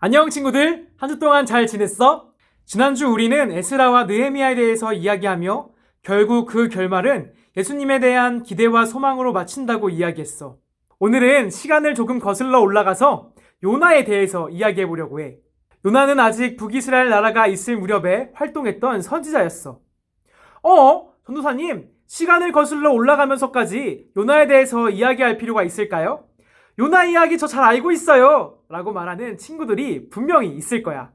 안녕 친구들 한 주 동안 잘 지냈어? 지난주 우리는 에스라와 느헤미야에 대해서 이야기하며 결국 그 결말은 예수님에 대한 기대와 소망으로 마친다고 이야기했어. 오늘은 시간을 조금 거슬러 올라가서 요나에 대해서 이야기해 보려고 해. 요나는 아직 북이스라엘 나라가 있을 무렵에 활동했던 선지자였어. 어? 전도사님, 시간을 거슬러 올라가면서까지 요나에 대해서 이야기할 필요가 있을까요? 요나 이야기 저 잘 알고 있어요. 라고 말하는 친구들이 분명히 있을 거야.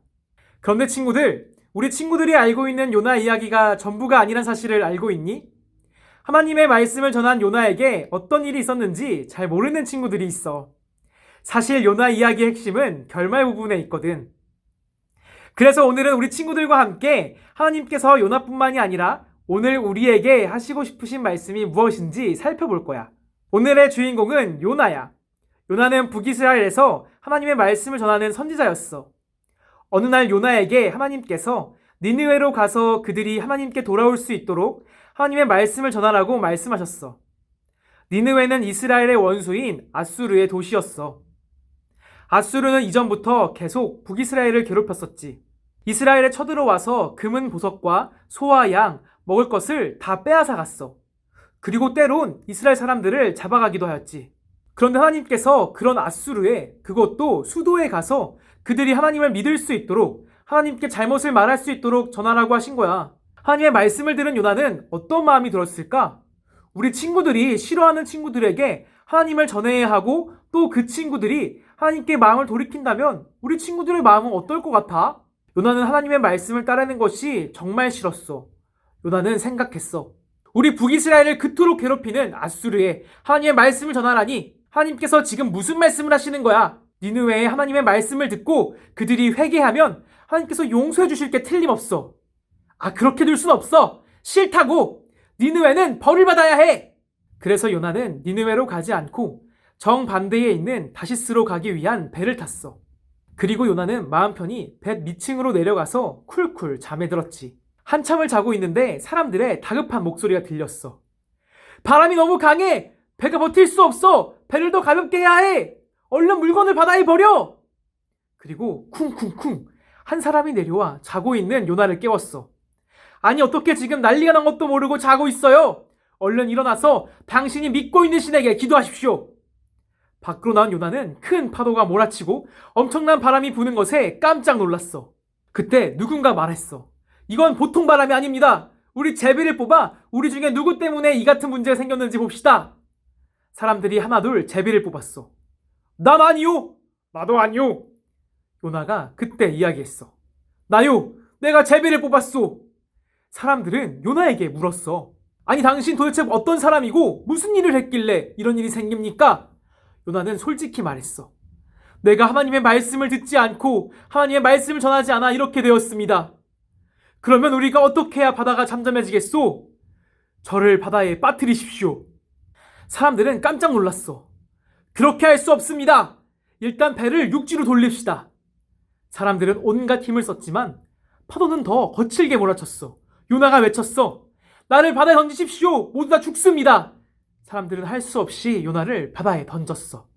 그런데 친구들, 우리 친구들이 알고 있는 요나 이야기가 전부가 아니란 사실을 알고 있니? 하나님의 말씀을 전한 요나에게 어떤 일이 있었는지 잘 모르는 친구들이 있어. 사실 요나 이야기의 핵심은 결말 부분에 있거든. 그래서 오늘은 우리 친구들과 함께 하나님께서 요나뿐만이 아니라 오늘 우리에게 하시고 싶으신 말씀이 무엇인지 살펴볼 거야. 오늘의 주인공은 요나야. 요나는 북이스라엘에서 하나님의 말씀을 전하는 선지자였어. 어느 날 요나에게 하나님께서 니느웨로 가서 그들이 하나님께 돌아올 수 있도록 하나님의 말씀을 전하라고 말씀하셨어. 니느웨는 이스라엘의 원수인 아수르의 도시였어. 아수르는 이전부터 계속 북이스라엘을 괴롭혔었지. 이스라엘에 쳐들어와서 금은 보석과 소와 양, 먹을 것을 다 빼앗아 갔어. 그리고 때론 이스라엘 사람들을 잡아가기도 하였지. 그런데 하나님께서 그런 아수르에 그것도 수도에 가서 그들이 하나님을 믿을 수 있도록 하나님께 잘못을 말할 수 있도록 전하라고 하신 거야. 하나님의 말씀을 들은 요나는 어떤 마음이 들었을까? 우리 친구들이 싫어하는 친구들에게 하나님을 전해야 하고 또 그 친구들이 하나님께 마음을 돌이킨다면 우리 친구들의 마음은 어떨 것 같아? 요나는 하나님의 말씀을 따르는 것이 정말 싫었어. 요나는 생각했어. 우리 북이스라엘을 그토록 괴롭히는 아수르에 하나님의 말씀을 전하라니 하나님께서 지금 무슨 말씀을 하시는 거야? 니느웨의 하나님의 말씀을 듣고 그들이 회개하면 하나님께서 용서해 주실 게 틀림없어. 아 그렇게 둘 순 없어. 싫다고. 니느웨는 벌을 받아야 해. 그래서 요나는 니느웨로 가지 않고 정반대에 있는 다시스로 가기 위한 배를 탔어. 그리고 요나는 마음 편히 배 밑층으로 내려가서 쿨쿨 잠에 들었지. 한참을 자고 있는데 사람들의 다급한 목소리가 들렸어. 바람이 너무 강해! 배가 버틸 수 없어! 배를 더 가볍게 해야 해! 얼른 물건을 바다에 버려! 그리고 쿵쿵쿵 한 사람이 내려와 자고 있는 요나를 깨웠어. 아니 어떻게 지금 난리가 난 것도 모르고 자고 있어요? 얼른 일어나서 당신이 믿고 있는 신에게 기도하십시오. 밖으로 나온 요나는 큰 파도가 몰아치고 엄청난 바람이 부는 것에 깜짝 놀랐어. 그때 누군가 말했어. 이건 보통 바람이 아닙니다. 우리 제비를 뽑아 우리 중에 누구 때문에 이 같은 문제가 생겼는지 봅시다. 사람들이 하나둘 제비를 뽑았어. 난 아니요. 나도 아니요. 요나가 그때 이야기했어. 나요. 내가 제비를 뽑았소. 사람들은 요나에게 물었어. 아니 당신 도대체 어떤 사람이고 무슨 일을 했길래 이런 일이 생깁니까? 요나는 솔직히 말했어. 내가 하나님의 말씀을 듣지 않고 하나님의 말씀을 전하지 않아 이렇게 되었습니다. 그러면 우리가 어떻게 해야 바다가 잠잠해지겠소? 저를 바다에 빠뜨리십시오. 사람들은 깜짝 놀랐어. 그렇게 할 수 없습니다. 일단 배를 육지로 돌립시다. 사람들은 온갖 힘을 썼지만 파도는 더 거칠게 몰아쳤어. 요나가 외쳤어. 나를 바다에 던지십시오. 모두 다 죽습니다. 사람들은 할 수 없이 요나를 바다에 던졌어.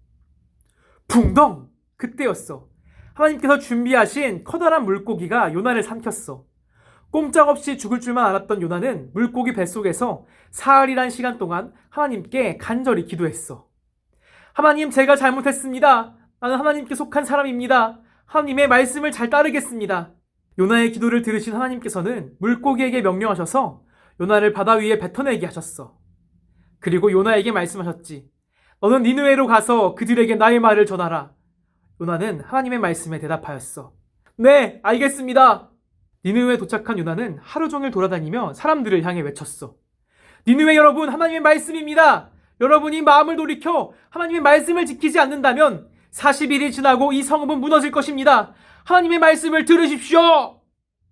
붕덩! 그때였어. 하나님께서 준비하신 커다란 물고기가 요나를 삼켰어. 꼼짝없이 죽을 줄만 알았던 요나는 물고기 뱃속에서 사흘이란 시간 동안 하나님께 간절히 기도했어. 하나님, 제가 잘못했습니다. 나는 하나님께 속한 사람입니다. 하나님의 말씀을 잘 따르겠습니다. 요나의 기도를 들으신 하나님께서는 물고기에게 명령하셔서 요나를 바다 위에 뱉어내게 하셨어. 그리고 요나에게 말씀하셨지. 너는 니느웨로 가서 그들에게 나의 말을 전하라. 요나는 하나님의 말씀에 대답하였어. 네, 알겠습니다. 니느웨에 도착한 요나는 하루 종일 돌아다니며 사람들을 향해 외쳤어. 니느웨 여러분, 하나님의 말씀입니다. 여러분이 마음을 돌이켜 하나님의 말씀을 지키지 않는다면 40일이 지나고 이 성읍은 무너질 것입니다. 하나님의 말씀을 들으십시오.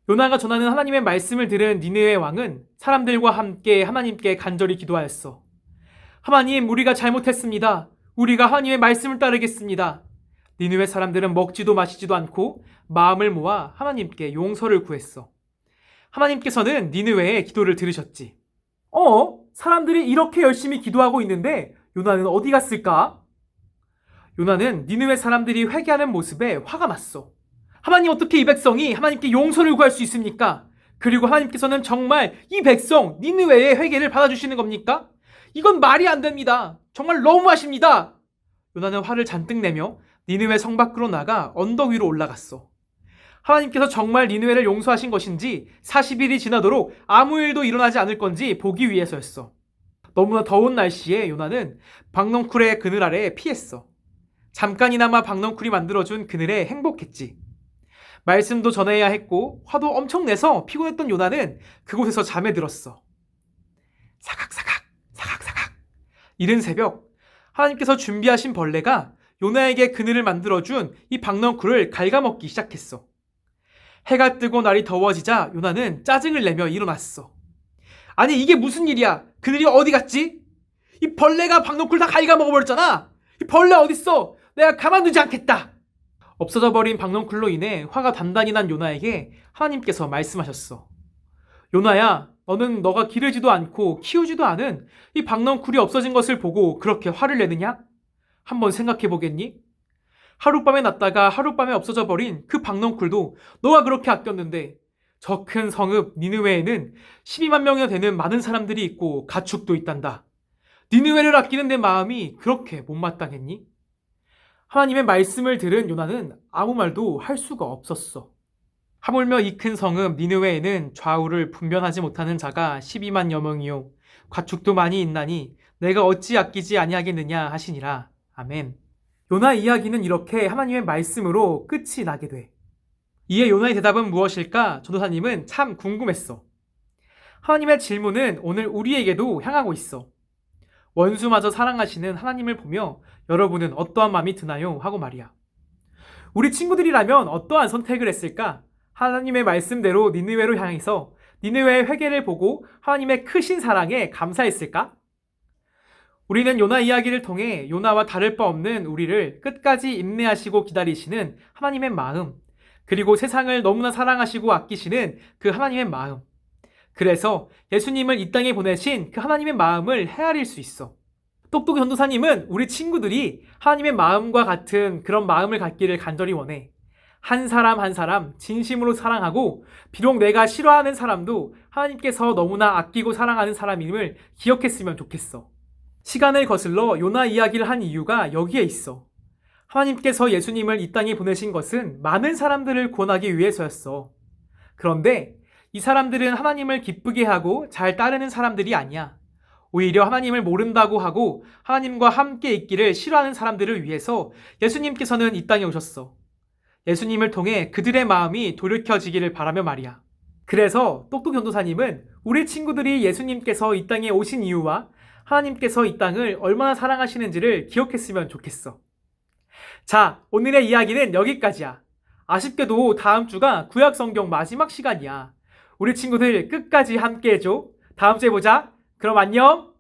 요나가 전하는 하나님의 말씀을 들은 니느웨 왕은 사람들과 함께 하나님께 간절히 기도하였어. 하나님, 우리가 잘못했습니다. 우리가 하나님의 말씀을 따르겠습니다. 니느웨 사람들은 먹지도 마시지도 않고 마음을 모아 하나님께 용서를 구했어. 하나님께서는 니느웨의 기도를 들으셨지. 어? 사람들이 이렇게 열심히 기도하고 있는데 요나는 어디 갔을까? 요나는 니느웨 사람들이 회개하는 모습에 화가 났어. 하나님 어떻게 이 백성이 하나님께 용서를 구할 수 있습니까? 그리고 하나님께서는 정말 이 백성 니느웨의 회개를 받아주시는 겁니까? 이건 말이 안 됩니다. 정말 너무하십니다. 요나는 화를 잔뜩 내며 니느웨 성 밖으로 나가 언덕 위로 올라갔어. 하나님께서 정말 니느웨를 용서하신 것인지 40일이 지나도록 아무 일도 일어나지 않을 건지 보기 위해서였어. 너무나 더운 날씨에 요나는 박넝쿨의 그늘 아래 피했어. 잠깐이나마 박넝쿨이 만들어준 그늘에 행복했지. 말씀도 전해야 했고 화도 엄청 내서 피곤했던 요나는 그곳에서 잠에 들었어. 사각사각 사각사각 이른 새벽 하나님께서 준비하신 벌레가 요나에게 그늘을 만들어준 이 박넝쿨을 갉아먹기 시작했어. 해가 뜨고 날이 더워지자 요나는 짜증을 내며 일어났어. 아니 이게 무슨 일이야? 그늘이 어디 갔지? 이 벌레가 박넝쿨 다 갉아먹어버렸잖아. 이 벌레 어딨어? 내가 가만두지 않겠다. 없어져 버린 박넝쿨로 인해 화가 단단히 난 요나에게 하나님께서 말씀하셨어. 요나야, 너는 너가 기르지도 않고 키우지도 않은 이 박넝쿨이 없어진 것을 보고 그렇게 화를 내느냐? 한번 생각해 보겠니? 하룻밤에 났다가 하룻밤에 없어져 버린 그 박넝쿨도 너가 그렇게 아꼈는데 저 큰 성읍 니느웨에는 12만 명이나 되는 많은 사람들이 있고 가축도 있단다. 니느웨를 아끼는 내 마음이 그렇게 못마땅했니? 하나님의 말씀을 들은 요나는 아무 말도 할 수가 없었어. 하물며 이 큰 성읍 니느웨에는 좌우를 분별하지 못하는 자가 12만여 명이요 가축도 많이 있나니 내가 어찌 아끼지 아니하겠느냐 하시니라. 아멘. 요나 이야기는 이렇게 하나님의 말씀으로 끝이 나게 돼. 이에 요나의 대답은 무엇일까? 전도사님은 참 궁금했어. 하나님의 질문은 오늘 우리에게도 향하고 있어. 원수마저 사랑하시는 하나님을 보며 여러분은 어떠한 마음이 드나요? 하고 말이야. 우리 친구들이라면 어떠한 선택을 했을까? 하나님의 말씀대로 니느웨로 향해서 니느웨의 회개를 보고 하나님의 크신 사랑에 감사했을까? 우리는 요나 이야기를 통해 요나와 다를 바 없는 우리를 끝까지 인내하시고 기다리시는 하나님의 마음, 그리고 세상을 너무나 사랑하시고 아끼시는 그 하나님의 마음. 그래서 예수님을 이 땅에 보내신 그 하나님의 마음을 헤아릴 수 있어. 똑똑이 전도사님은 우리 친구들이 하나님의 마음과 같은 그런 마음을 갖기를 간절히 원해. 한 사람 한 사람 진심으로 사랑하고 비록 내가 싫어하는 사람도 하나님께서 너무나 아끼고 사랑하는 사람임을 기억했으면 좋겠어. 시간을 거슬러 요나 이야기를 한 이유가 여기에 있어. 하나님께서 예수님을 이 땅에 보내신 것은 많은 사람들을 구원하기 위해서였어. 그런데 이 사람들은 하나님을 기쁘게 하고 잘 따르는 사람들이 아니야. 오히려 하나님을 모른다고 하고 하나님과 함께 있기를 싫어하는 사람들을 위해서 예수님께서는 이 땅에 오셨어. 예수님을 통해 그들의 마음이 돌이켜지기를 바라며 말이야. 그래서 똑똑 전도사님은 우리 친구들이 예수님께서 이 땅에 오신 이유와 하나님께서 이 땅을 얼마나 사랑하시는지를 기억했으면 좋겠어. 자, 오늘의 이야기는 여기까지야. 아쉽게도 다음 주가 구약 성경 마지막 시간이야. 우리 친구들 끝까지 함께 해줘. 다음 주에 보자. 그럼 안녕!